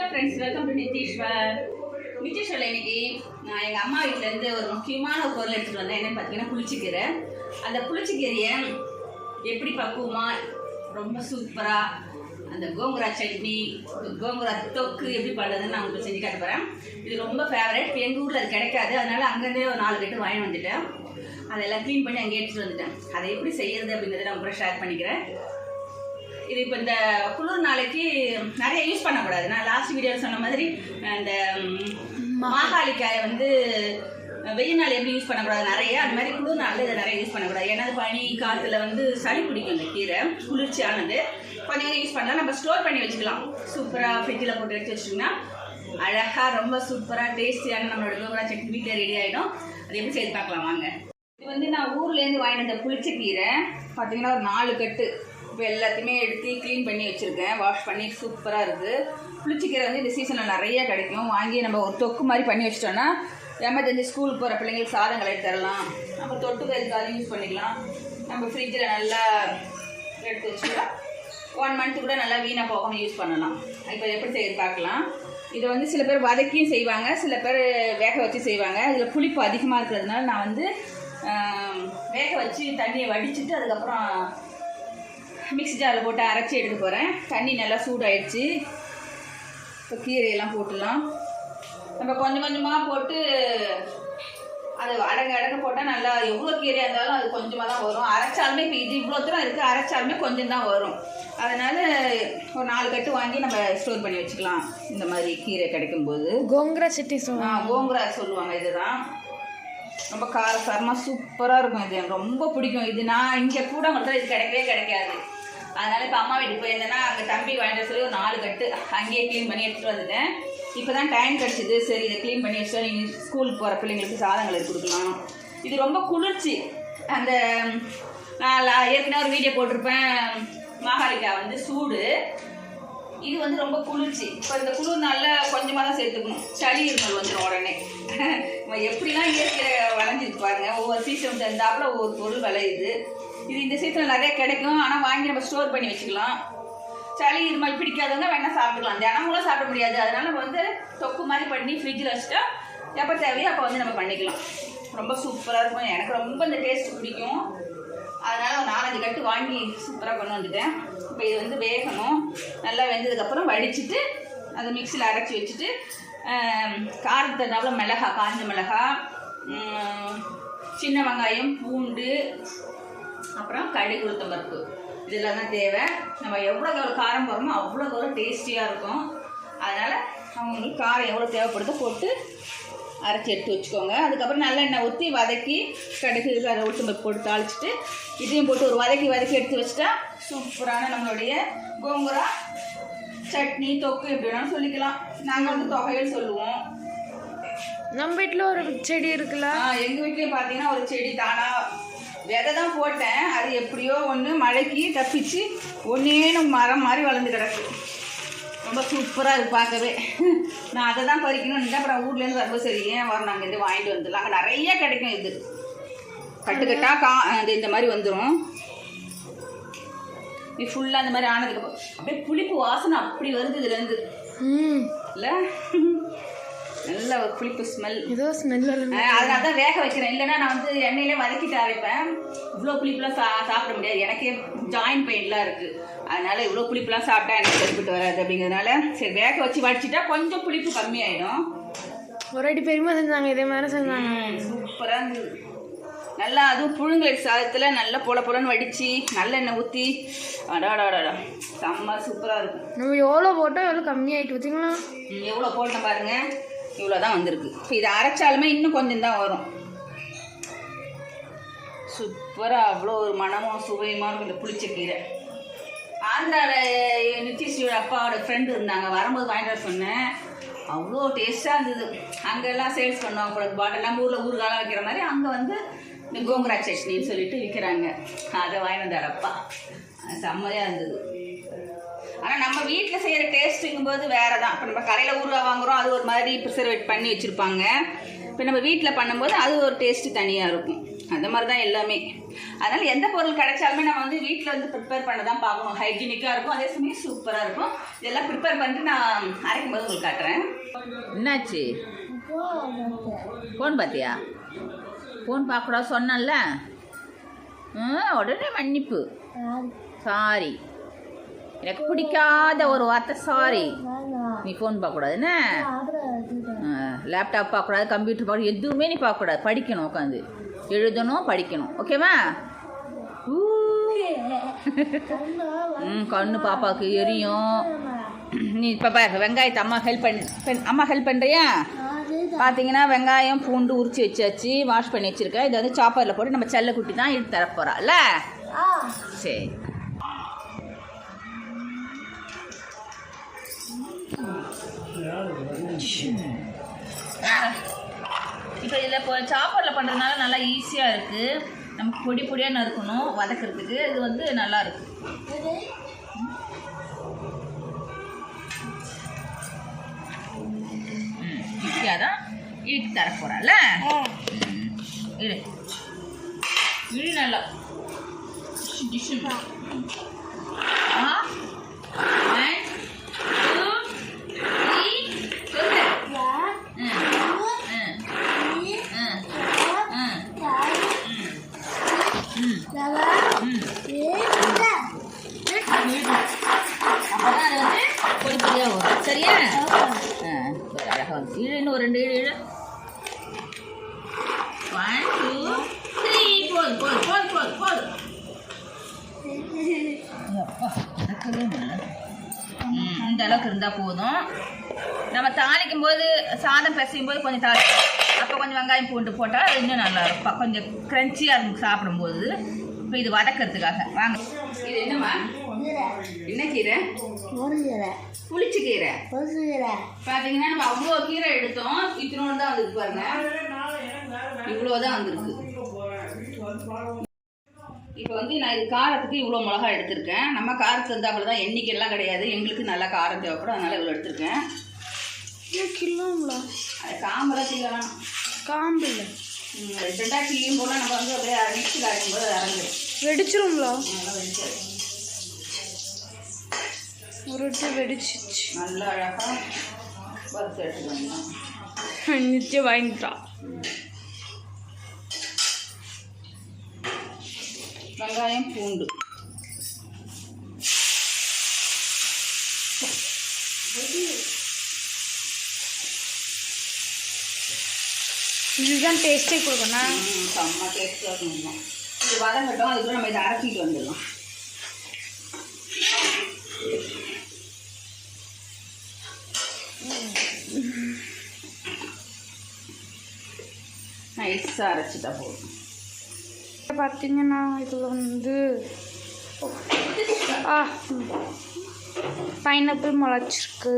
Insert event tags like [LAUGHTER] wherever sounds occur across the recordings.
Hello friends welcome to Nitheeswar நித்தீஸ்வரில் இன்னைக்கு நான் எங்கள் அம்மா வீட்டிலேருந்து ஒரு முக்கியமான ஒரு பொருள் எடுத்துகிட்டு வந்தேன். என்னென்னு பார்த்தீங்கன்னா புளிச்சக்கீரை. அந்த புளிச்சிக்கீரையை எப்படி பக்குவமாக ரொம்ப சூப்பராக அந்த கோங்குரா சட்னி கோங்குரா தொக்கு எப்படி பண்ணுறதுன்னு நான் உங்களுக்கு செஞ்சு காட்ட போகிறேன் இது ரொம்ப ஃபேவரட் எங்கள் ஊரில் அது கிடைக்காது. அதனால் அங்கேருந்தே ஒரு நாலு கட்டு வாங்கி வந்துட்டேன். அதெல்லாம் க்ளீன் பண்ணி அங்கே எடுத்துகிட்டு வந்துட்டேன். அதை எப்படி செய்யறது அப்படின்றத நான் உங்களை ஷேர் பண்ணிக்கிறேன். இது இப்போ இந்த குளிர் நாளைக்கு நிறைய யூஸ் பண்ணக்கூடாது. நான் லாஸ்ட் வீடியோவில் சொன்ன மாதிரி இந்த மாகாளிக்காயை வந்து வெயில் நாள் எப்படி யூஸ் பண்ணக்கூடாது நிறைய அந்த மாதிரி குளிர் நாளில் இதை நிறைய யூஸ் பண்ணக்கூடாது. ஏன்னா பனி காற்றுல வந்து சளி பிடிக்கும் இந்த கீரை குளிர்ச்சியானது. கொஞ்சம் நேரம் யூஸ் பண்ணலாம். நம்ம ஸ்டோர் பண்ணி வச்சுக்கலாம். சூப்பராக ஃப்ரிட்ஜில் போட்டு எடுத்து வச்சிட்டிங்கன்னா அழகாக ரொம்ப சூப்பராக டேஸ்டியான நம்மளோட கோபுரா சட்னி வீட்டில் ரெடி ஆகிடும் அது எப்படி செய்து பார்க்கலாம்? வாங்க. இது வந்து நான் ஊர்லேருந்து வாங்கின இந்த புளிச்ச கீரை. பார்த்தீங்கன்னா ஒரு நாலு கட்டு. இப்போ எல்லாத்தையுமே எடுத்து க்ளீன் பண்ணி வச்சுருக்கேன். வாஷ் பண்ணி சூப்பராக இருக்குது புளிச்சிக்கீரை வந்து இந்த சீசனில் நிறைய கிடைக்கும். வாங்கி நம்ம ஒரு தொக்கு மாதிரி பண்ணி வச்சிட்டோன்னா எமர்ஜென்சி ஸ்கூல் போகிற பிள்ளைங்களுக்கு சாதம் கலட்டி தரலாம். நம்ம தொட்டுக்கு எதுக்காக யூஸ் பண்ணிக்கலாம். நம்ம ஃப்ரிட்ஜில் நல்லா எடுத்து வச்சுட்டா ஒன் மந்த்து கூட நல்லா வீணாக போகாமல் யூஸ் பண்ணலாம். இப்போ எப்படி செய்ய பார்க்கலாம். இதை வந்து சில பேர் வதக்கியும் செய்வாங்க. சில பேர் வேக வச்சு செய்வாங்க. இதில் புளிப்பு அதிகமாக இருக்கிறதுனால நான் வந்து வேக வச்சு தண்ணியை வடிச்சிட்டு அதுக்கப்புறம் மிக்ஸி ஜாரில் போட்டு அரைச்சி எடுக்க போகிறேன் தண்ணி நல்லா சூடாயிடுச்சு. இப்போ கீரையெல்லாம் போட்டுடலாம். நம்ம கொஞ்சம் கொஞ்சமாக போட்டு அது அடங்க அடங்க போட்டால் நல்லா எவ்வளோ கீரையாக இருந்தாலும் அது கொஞ்சமாக தான் வரும். அரைச்சாலுமே இப்போ இது இவ்வளோ தூரம் இருக்குது அரைச்சாலுமே கொஞ்சம் தான் வரும். அதனால் ஒரு நாலு கட்டு வாங்கி நம்ம ஸ்டோர் பண்ணி வச்சுக்கலாம். இந்த மாதிரி கீரை கிடைக்கும்போது கோங்கரா சட்னி சொல்லுவாங்க ஆ கோங்குரா சொல்லுவாங்க இதுதான். ரொம்ப காரசாரமாக சூப்பராக இருக்கும் இது. எனக்கு ரொம்ப பிடிக்கும். இது நான் இங்கே கூட மட்டும் இது கிடைக்கவே கிடைக்காது. அதனால இப்போ அம்மா வீட்டுக்கு போயிருந்தேன்னா அங்கே தம்பி வாங்கிட்டு வர சொல்லி ஒரு நாலு கட்டு அங்கேயே க்ளீன் பண்ணி எடுத்துகிட்டு வந்துட்டேன். இப்போ தான் டைம் கிடச்சிது. சரி இதை க்ளீன் பண்ணி வச்சுட்டு நீங்கள் ஸ்கூலுக்கு போகிற பிள்ளைங்களுக்கு சாதங்களை கொடுக்கலாம். இது ரொம்ப குளிர்ச்சி. அந்த நான் ஏற்கனவே ஒரு வீடியோ போட்டிருப்பேன். மாகாளிக்கா வந்து சூடு. இது வந்து ரொம்ப குளிர்ச்சி. இப்போ இந்த குளிர் நாளில் கொஞ்சமாக தான் சேர்த்துக்கணும். சளி இருமல் வந்துடும் உடனே. எப்படிலாம் இயற்கையில் வளைஞ்சிருக்கு பாருங்க. ஒவ்வொரு சீசன் தந்தாப்புல ஒவ்வொரு பொருள் விளையுது இது. இந்த சீசனில் நிறைய கிடைக்கும். ஆனால் வாங்கி நம்ம ஸ்டோர் பண்ணி வச்சுக்கலாம். சளி இது மாதிரி பிடிக்காதவங்க வேணால் சாப்பிட்டுக்கலாம். தினமும் சாப்பிட முடியாது. அதனால நம்ம வந்து தொக்கு மாதிரி பண்ணி ஃப்ரிட்ஜில் வச்சுட்டா எப்போ தேவையோ அப்போ வந்து நம்ம பண்ணிக்கலாம். ரொம்ப சூப்பராக இருக்கும். எனக்கு ரொம்ப இந்த டேஸ்ட் பிடிக்கும். அதனால் ஒரு நாலஞ்சு கட்டு வாங்கி சூப்பராக கொண்டு வந்துட்டேன். இப்போ இது வந்து வேகணும். நல்லா வெந்ததுக்கப்புறம் வடிச்சிட்டு அதை மிக்சியில் அரைச்சி வச்சுட்டு காரத்துக்கு தகுந்தாப்புல மிளகா காஞ்ச மிளகா சின்ன வெங்காயம் பூண்டு அப்புறம் கடுகு உளுத்தம்பருப்பு. இதெல்லாம் தான் தேவை. நம்ம எவ்வளோ எவ்வளோ காரம் போகிறோமோ அவ்வளோ எவ்வளோ டேஸ்டியாக இருக்கும். அதனால் அவங்களுக்கு காரம் எவ்வளோ தேவைப்படுதோ போட்டு அரைச்சி எடுத்து வச்சுக்கோங்க. அதுக்கப்புறம் நல்லெண்ணெய் ஊற்றி வதக்கி கடுகு அதை உளுத்தம் போட்டு தாளிச்சிட்டு இதையும் போட்டு ஒரு வதக்கி வதக்கி எடுத்து வச்சிட்டா சூப்பரான நம்மளுடைய கோங்குரா சட்னி தொக்கு எப்படி வேணாலும் சொல்லிக்கலாம். நாங்கள் வந்து தொகையில் சொல்லுவோம். நம்ம வீட்டில் ஒரு செடி இருக்குல்ல? எங்கள் வீட்லேயும் பார்த்தீங்கன்னா ஒரு செடி தானா விதை தான் போட்டேன். அது எப்படியோ ஒன்று மழைக்கு தப்பிச்சு ஒன்னேன்னு மரம் மாதிரி வளர்ந்து கிடக்கு. ரொம்ப சூப்பராக இருக்கு பார்க்கவே. நான் அதை தான் பறிக்கணும்னு அப்புறம் ஊர்லேருந்து வரும்போது சரி ஏன் வரோம் நாங்கள் இது வாங்கிட்டு வந்துடலாம். அங்கே நிறைய கிடைக்கும் இது. கட்டுக்கட்டா கா அது இந்த மாதிரி வந்துடும் இது ஃபுல்லாக அந்த மாதிரி ஆனதுக்கு அப்படியே புளிப்பு வாசனை அப்படி வருது இதுலேருந்து இல்லை? நல்ல ஒரு புளிப்பு ஸ்மெல் ஏதோ ஸ்மெல் அதனால தான் வேக வைக்கிறேன். இல்லைன்னா நான் வந்து எண்ணெயிலே வதக்கிட்டு அரைப்பேன். இவ்வளோ புளிப்புலாம் சா சாப்பிட முடியாது. எனக்கே ஜாயின்ட் பெயின்லாம் இருக்குது அதனால இவ்வளோ புளிப்புலாம் சாப்பிட்டா எனக்கு சரிப்பட்டு வராது அப்படிங்கிறதுனால சரி வேக வச்சு வடிச்சிட்டா கொஞ்சம் புளிப்பு கம்மியாயிடும். ஒரு அடி பெரியமா செஞ்சாங்க இதே மாதிரி செஞ்சாங்க. சூப்பராக இருந்தது. நல்லா அதுவும் புழுங்கல் சாதத்தில் நல்லா பொல பொலன்னு வடித்து நல்லெண்ணெய் ஊற்றி அடாடாடா செம்ம சூப்பராக இருக்கும். நம்ம எவ்வளோ போட்டோம் எவ்வளோ கம்மியாயிட்டு பார்த்தீங்களா எவ்வளோ போட்டேன் பாருங்க. இவ்வளோ தான் வந்திருக்கு. இப்போ இதை அரைச்சாலுமே இன்னும் கொஞ்சம் தான் வரும். சூப்பராக அவ்வளோ ஒரு மனமும் சுவையுமா இருக்கும் இந்த புளிச்சக்கீரை ஆந்திராவில் நித்திஷ்யோட அப்பாவோட ஃப்ரெண்டு இருந்தாங்க. வரும்போது வாங்கிட்டு சொன்னேன். அவ்வளோ டேஸ்ட்டாக இருந்தது. அங்கெல்லாம் சேல்ஸ் பண்ணுவாங்க போல பாட்டில் நம்ம ஊரில் ஊறுகாலாம் வைக்கிற மாதிரி அங்கே வந்து இந்த கோங்குரா சட்னின்னு சொல்லிட்டு விற்கிறாங்க அதை வாங்கிட்டு வந்தார் அப்பா. அது செம்மையாக இருந்தது. ஆனால் நம்ம வீட்டில் செய்கிற டேஸ்ட்டுங்கும் போது வேறு தான் இப்போ நம்ம கடையில் ஊறுகாய் வாங்குறோம் அது ஒரு மாதிரி ப்ரிசர்வேட் பண்ணி வச்சுருப்பாங்க. இப்போ நம்ம வீட்டில் பண்ணும்போது அது ஒரு டேஸ்ட்டு தனியாக இருக்கும். அந்த மாதிரி தான் எல்லாமே. அதனால் எந்த பொருள் கிடைச்சாலுமே நம்ம வந்து வீட்டில் வந்து ப்ரிப்பேர் பண்ண தான் பார்க்கணும். ஹைஜீனிக்காக இருக்கும் அதே சமயம் சூப்பராக இருக்கும். இதெல்லாம் ப்ரிப்பேர் பண்ணிட்டு நான் அரைக்கும் போது உங்களுக்கு காட்டுறேன். என்னாச்சு? ஃபோன் பார்த்தியா ஃபோன் பார்க்கக்கூடாது சொன்னேன்ல? ம், உடனே மன்னிப்பு. சாரி எனக்கு பிடிக்காத ஒரு வார்த்தை சாரி நீ ஃபோன் பார்க்கக்கூடாது என்ன? லேப்டாப் பார்க்கக்கூடாது கம்ப்யூட்டர் பார்க்க எதுவுமே நீ பார்க்கக்கூடாது. படிக்கணும் உட்காந்து எழுதணும் படிக்கணும். ஓகேவா ம் கண்ணு பாப்பாவுக்கு எரியும். நீ இப்போ பாரு வெங்காயத்தை அம்மா ஹெல்ப் பண்ணி. அம்மா ஹெல்ப் பண்ணுறியா பார்த்தீங்கன்னா வெங்காயம் பூண்டு உரிச்சு வச்சாச்சு வாஷ் பண்ணி வச்சிருக்கேன். இதை வந்து சாப்பரில் போட்டு நம்ம செல்லக்குட்டி தான் எடுத்து தர போகிறாள்ல சரி. இப்போ இதில் இப்போ சாப்பாடில் பண்ணுறதுனால நல்லா ஈஸியாக இருக்குது நமக்கு பொடி பொடியாக நறுக்கணும் வதக்கிறதுக்கு. இது வந்து நல்லா இருக்கு. ஈஸியாக தான் இழுத்து தர போகிறாள்ல இரு. நல்லா டிஷ்ஷு ஆ ஒன் டூ த்ரீ சொல்லு ம் ம் ம் அப்பதான் அது வந்து பொடி பொடியா வரும் சரியா ஆ, சரி, அழகா வந்து இழு இன்னும் ஒரு ரெண்டு இழு இழு ஒன் டூ த்ரீ போது போது போது போது போது அப்பா, நடக்கவே முடியல. ம், இந்த அளவுக்கு இருந்தால் போதும். நம்ம தாளிக்கும் போது சாதம் பிசையும் போது கொஞ்சம் தாளி. அப்போ கொஞ்சம் வெங்காயம் பூண்டு போட்டால் அது இன்னும் நல்லா இருக்கும். கொஞ்சம் க்ரன்ச்சியாக இருக்கும் சாப்பிடும்போது. இப்போ இது வதக்கிறதுக்காக. வாங்க. இது என்னம்மா என்ன கீரை? புளிச்ச கீரை. பார்த்தீங்கன்னா நம்ம அவ்வளோ கீரை எடுத்தோம். இத்தினோடு தான் வந்துருக்கு பாருங்க. இவ்வளோ தான் வந்திருக்கு. இப்போ வந்து நான் இது காரத்துக்கு இவ்வளோ மிளகா எடுத்திருக்கேன். நம்ம காரத்துக்கு இருந்தாப்புல தான் எண்ணிக்கைலாம் கிடையாது. எங்களுக்கு நல்லா காரம் தேவைப்படும். அதனால் இவ்வளோ எடுத்திருக்கேன். கிலோங்களா? அது காம்பெல்லாம் கிள்ளலாம் காம்பு இல்லை ரெண்டு ரெண்டாக கிள்ளியும் போல நம்ம வந்து அப்படியே மிக்சியில் அரைக்கும்போது அரைஞ்சிடும் வெடிச்சிருங்களா வாட்டி வெடிச்சிச்சு. நல்லா அழகாக வறுத்து எடுத்துட்டு வந்தோம் நிச்சயம் வாங்கிட்டா வெங்காயம் பூண்டு. இதுதான் டேஸ்ட்டே கொடுக்கணும் ம், செம்ம டேஸ்ட்டாக இருக்கணும் இது வதங்கட்டும் அதுக்குள்ள நம்ம இதை அரைச்சிட்டு வந்துடலாம். நைஸாக அரைச்சிட்டா போதும். பார்த்தீங்கன்னா இதில் வந்து ஆ பைனாப்பிள் முளைச்சிருக்கு.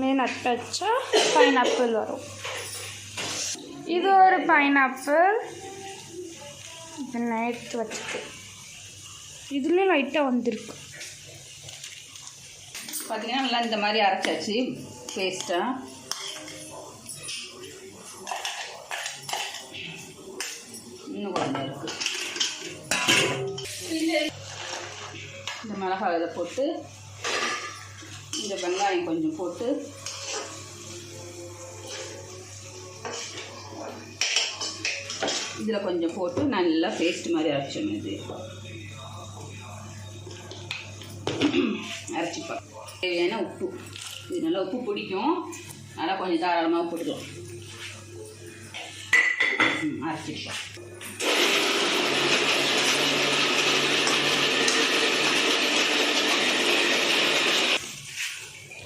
மீன் அட்டை வச்சா பைனாப்பிள் வரும். இது ஒரு பைனாப்பிள் இது நைட்டு வச்சுருக்கு. இதுலேயும் லைட்டாக வந்திருக்கு. பார்த்தீங்கன்னா நல்லா இந்த மாதிரி அரைச்சாச்சு பேஸ்ட்டாக இன்னும் கொஞ்சம் இருக்கு. இந்த மிளகாய் இதை போட்டு இந்த வெங்காயம் கொஞ்சம் போட்டு இதில் கொஞ்சம் போட்டு நல்லா பேஸ்ட் மாதிரி அரைச்சோம் இது. அரைச்சிப்பா தேவையான உப்பு. இது நல்லா உப்பு பிடிக்கும். நல்லா கொஞ்சம் தாராளமாக போட்டுக்கலாம். அரைச்சிப்பா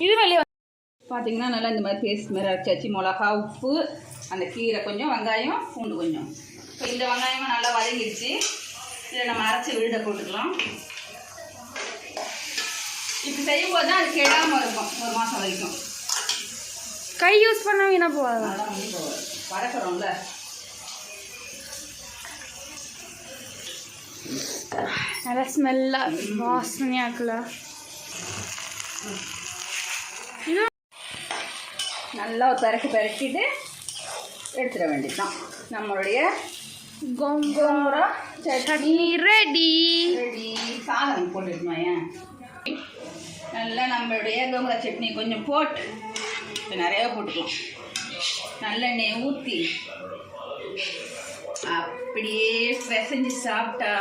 இது வெளியே பார்த்தீங்கன்னா நல்லா இந்த மாதிரி பேஸ்ட் மாதிரி அரைச்சாச்சு மிளகா உப்பு அந்த கீரை கொஞ்சம் வெங்காயம் பூண்டு கொஞ்சம். இப்போ இந்த வெங்காயமும் நல்லா வதங்கிடுச்சு. இதில் நம்ம அரைச்சி விழுத போட்டுக்கலாம். இப்போ செய்யும்போது தான் அது கெடாமல் இருக்கும் ஒரு மாதம் வரைக்கும். கை யூஸ் பண்ண வீணா போகாது? நல்லா வந்து இப்போ வதக்குறோம்ல நல்லா ஸ்மெல்லாக வாசனையாக இருக்குல்ல. நல்லா ஒரு பெரட்டு பெரட்டிட்டு எடுத்துட வேண்டியதுதான். நம்மளுடைய கோங்கோரா சட்னி. ரெடி. ரெடி. சாதம் போட்டுட்டுமா ஏன்? நல்லா நம்மளுடைய கோங்கரா சட்னி கொஞ்சம் போட்டு இப்ப நிறைய போட்டுக்கலாம். நல்லெண்ணெய் ஊற்றி அப்படியே பிசைஞ்சு சாப்பிட்டா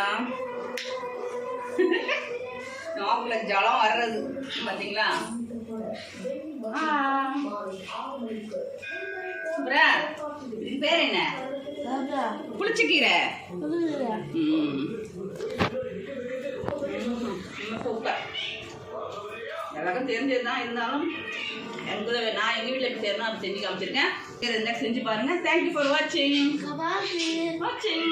[LAUGHS] நாக்கில் ஜலம் வர்றது பார்த்தீங்களா பேர் என்ன? புளிச்சக்கீரை. சூப்பர் எல்லாருக்கும் தெரிஞ்சது தான் இருந்தாலும் உதவி நான் எங்கள் வீட்டில் எப்படி செய்யணும் அப்படி செஞ்சு காமிச்சிருக்கேன். இது இருந்தால் செஞ்சு பாருங்கள் தேங்க்யூ ஃபார் வாட்சிங் வாட்சிங்